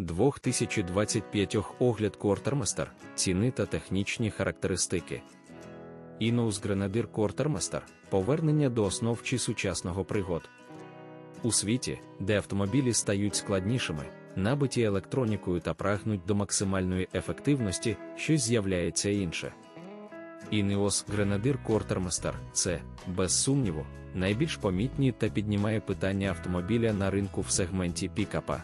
2025 огляд Quartermaster, ціни та технічні характеристики. Іноус Grenadier Quartermaster – повернення до основ чи сучасного пригод. У світі, де автомобілі стають складнішими, набиті електронікою та прагнуть до максимальної ефективності, щось з'являється інше. Ineos Grenadier Quartermaster – це, без сумніву, найбільш помітні та піднімає питання автомобіля на ринку в сегменті пікапа.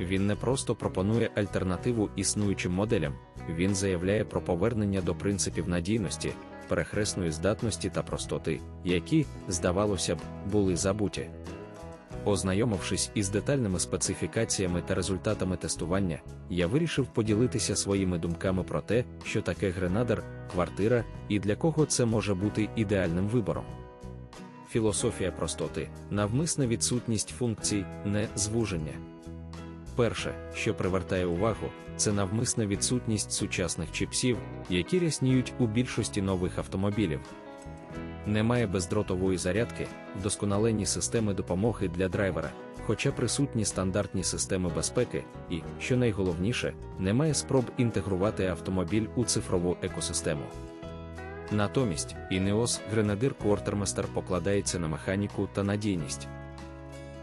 Він не просто пропонує альтернативу існуючим моделям, він заявляє про повернення до принципів надійності, перехресної здатності та простоти, які, здавалося б, були забуті. Ознайомившись із детальними специфікаціями та результатами тестування, я вирішив поділитися своїми думками про те, що таке гренадер, квартира і для кого це може бути ідеальним вибором. Філософія простоти, навмисна відсутність функцій, не звуження. Перше, що привертає увагу, це навмисна відсутність сучасних чіпсів, які рясніють у більшості нових автомобілів. Немає бездротової зарядки, вдосконалені системи допомоги для драйвера, хоча присутні стандартні системи безпеки, і, що найголовніше, немає спроб інтегрувати автомобіль у цифрову екосистему. Натомість, Ineos Grenadier Quartermaster покладається на механіку та надійність.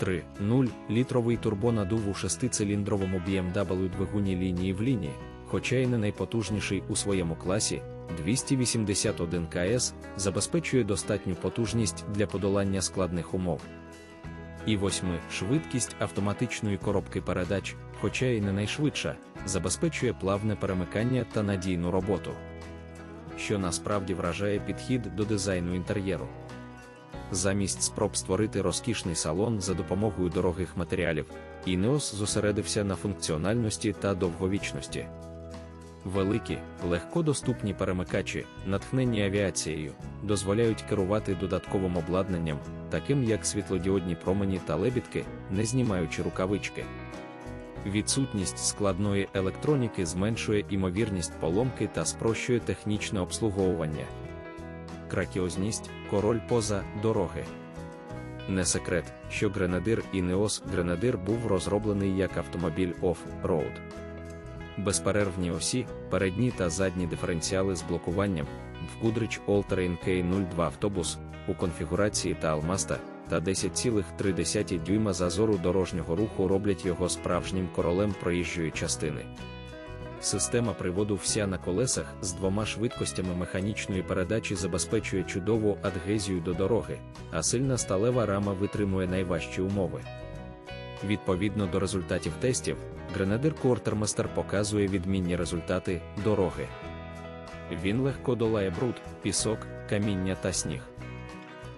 3.0 літровий турбонадув у шестициліндровому BMW двигуні лінії в лінії, хоча й не найпотужніший у своєму класі, 281 КС забезпечує достатню потужність для подолання складних умов. І восьми швидкість автоматичної коробки передач, хоча й не найшвидша, забезпечує плавне перемикання та надійну роботу. Що насправді вражає підхід до дизайну інтер'єру. Замість спроб створити розкішний салон за допомогою дорогих матеріалів, Ineos зосередився на функціональності та довговічності. Великі, легкодоступні перемикачі, натхнені авіацією, дозволяють керувати додатковим обладнанням, таким як світлодіодні промені та лебідки, не знімаючи рукавички. Відсутність складної електроніки зменшує імовірність поломки та спрощує технічне обслуговування. Кракіозність король поза дороги. Не секрет, що Гренадир Ineos Гренадир був розроблений як автомобіль оф-роуд безперервні осі, передні та задні диференціали з блокуванням, в Goodrich All-Terrain K02 автобус у конфігурації та Almasta та 10,3 дюйма зазору дорожнього руху роблять його справжнім королем проїжджої частини. Система приводу вся на колесах з двома швидкостями механічної передачі забезпечує чудову адгезію до дороги, а сильна сталева рама витримує найважчі умови. Відповідно до результатів тестів, Гренадир Quartermaster показує відмінні результати дороги. Він легко долає бруд, пісок, каміння та сніг.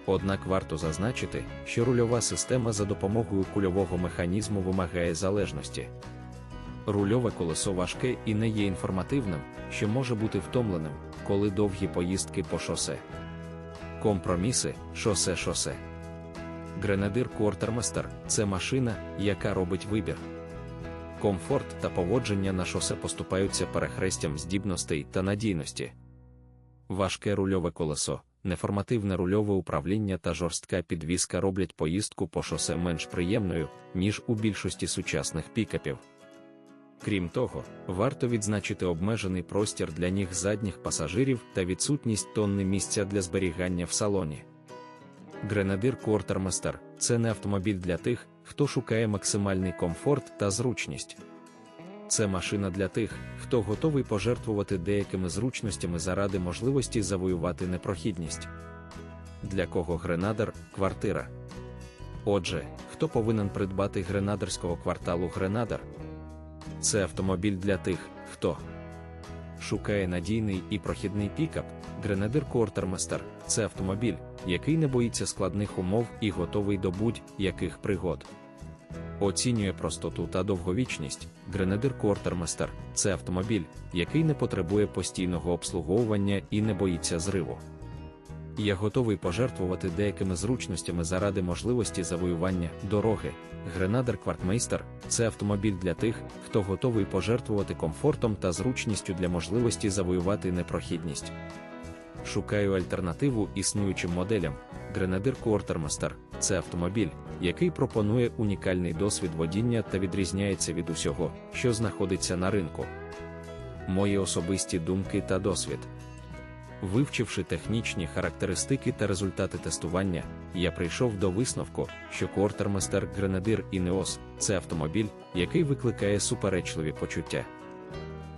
Однак варто зазначити, що рульова система за допомогою кульового механізму вимагає залежності. Рульове колесо важке і не є інформативним, що може бути втомленим, коли довгі поїздки по шосе. Компроміси, шосе-шосе. Гренадир Quartermaster – це машина, яка робить вибір. Комфорт та поводження на шосе поступаються перехрестям здібностей та надійності. Важке рульове колесо, неформативне рульове управління та жорстка підвізка роблять поїздку по шосе менш приємною, ніж у більшості сучасних пікапів. Крім того, варто відзначити обмежений простір для ніг задніх пасажирів та відсутність тонни місця для зберігання в салоні. Гренадир Quartermaster – це не автомобіль для тих, хто шукає максимальний комфорт та зручність. Це машина для тих, хто готовий пожертвувати деякими зручностями заради можливості завоювати непрохідність. Для кого Гренадер квартира. Отже, хто повинен придбати гренадерського кварталу Гренадер? Це автомобіль для тих, хто шукає надійний і прохідний пікап. Гренадир Quartermaster – це автомобіль, який не боїться складних умов і готовий до будь-яких пригод. Оцінює простоту та довговічність. Гренадир Quartermaster – це автомобіль, який не потребує постійного обслуговування і не боїться зриву. Я готовий пожертвувати деякими зручностями заради можливості завоювання дороги. Гренадер Квартмейстер це автомобіль для тих, хто готовий пожертвувати комфортом та зручністю для можливості завоювати непрохідність. шукаю альтернативу існуючим моделям. Grenadier Quartermaster – це автомобіль, який пропонує унікальний досвід водіння та відрізняється від усього, що знаходиться на ринку. Мої особисті думки та досвід. Вивчивши технічні характеристики та результати тестування, я прийшов до висновку, що Quartermaster Grenadier Ineos – це автомобіль, який викликає суперечливі почуття.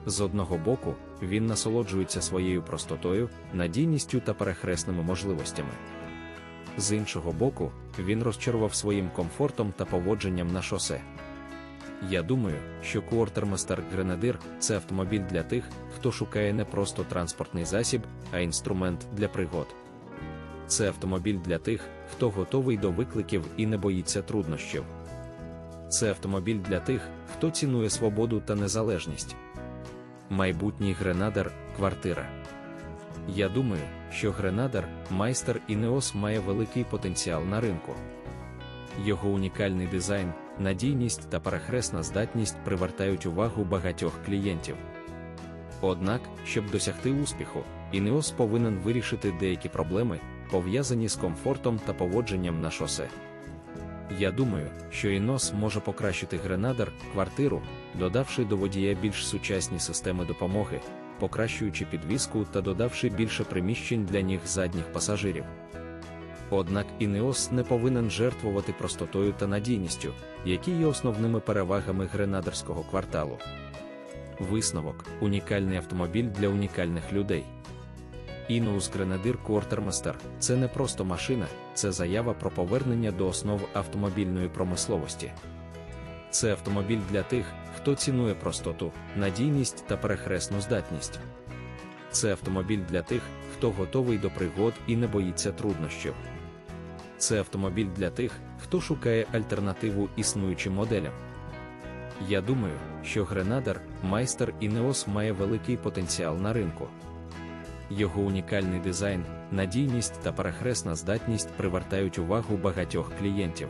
З одного боку, він насолоджується своєю простотою, надійністю та перехресними можливостями. З іншого боку, він розчарував своїм комфортом та поводженням на шосе. Я думаю, що Quartermaster Grenadier – це автомобіль для тих, хто шукає не просто транспортний засіб, а інструмент для пригод. Це автомобіль для тих, хто готовий до викликів і не боїться труднощів. Це автомобіль для тих, хто цінує свободу та незалежність. Майбутній Гренадер квартира. Я думаю, що Гренадер, майстер і Неос має великий потенціал на ринку. Його унікальний дизайн, надійність та перехресна здатність привертають увагу багатьох клієнтів. Однак, щоб досягти успіху, Інеос повинен вирішити деякі проблеми, пов'язані з комфортом та поводженням на шосе. Я думаю, що Інос може покращити Гренадер квартиру, додавши до водія більш сучасні системи допомоги, покращуючи підвіску та додавши більше приміщень для ніг задніх пасажирів. Однак Інеос не повинен жертвувати простотою та надійністю, які є основними перевагами гренадерського кварталу. Висновок унікальний автомобіль для унікальних людей. Ineos Grenadier Quartermaster – це не просто машина, це заява про повернення до основ автомобільної промисловості. Це автомобіль для тих, хто цінує простоту, надійність та перехресну здатність. Це автомобіль для тих, хто готовий до пригод і не боїться труднощів. Це автомобіль для тих, хто шукає альтернативу існуючим моделям. Я думаю, що Гренадер, майстер і Неос має великий потенціал на ринку. Його унікальний дизайн, надійність та перехресна здатність привертають увагу багатьох клієнтів.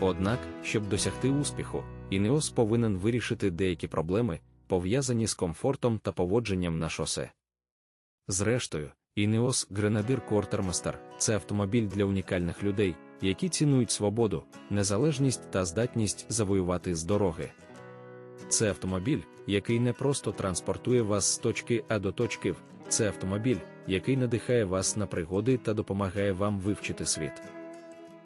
Однак, щоб досягти успіху, Інеос повинен вирішити деякі проблеми, пов'язані з комфортом та поводженням на шосе. Зрештою, Ineos Grenadier Quartermaster – це автомобіль для унікальних людей, які цінують свободу, незалежність та здатність завоювати з дороги. Це автомобіль, який не просто транспортує вас з точки А до точки це автомобіль, який надихає вас на пригоди та допомагає вам вивчити світ.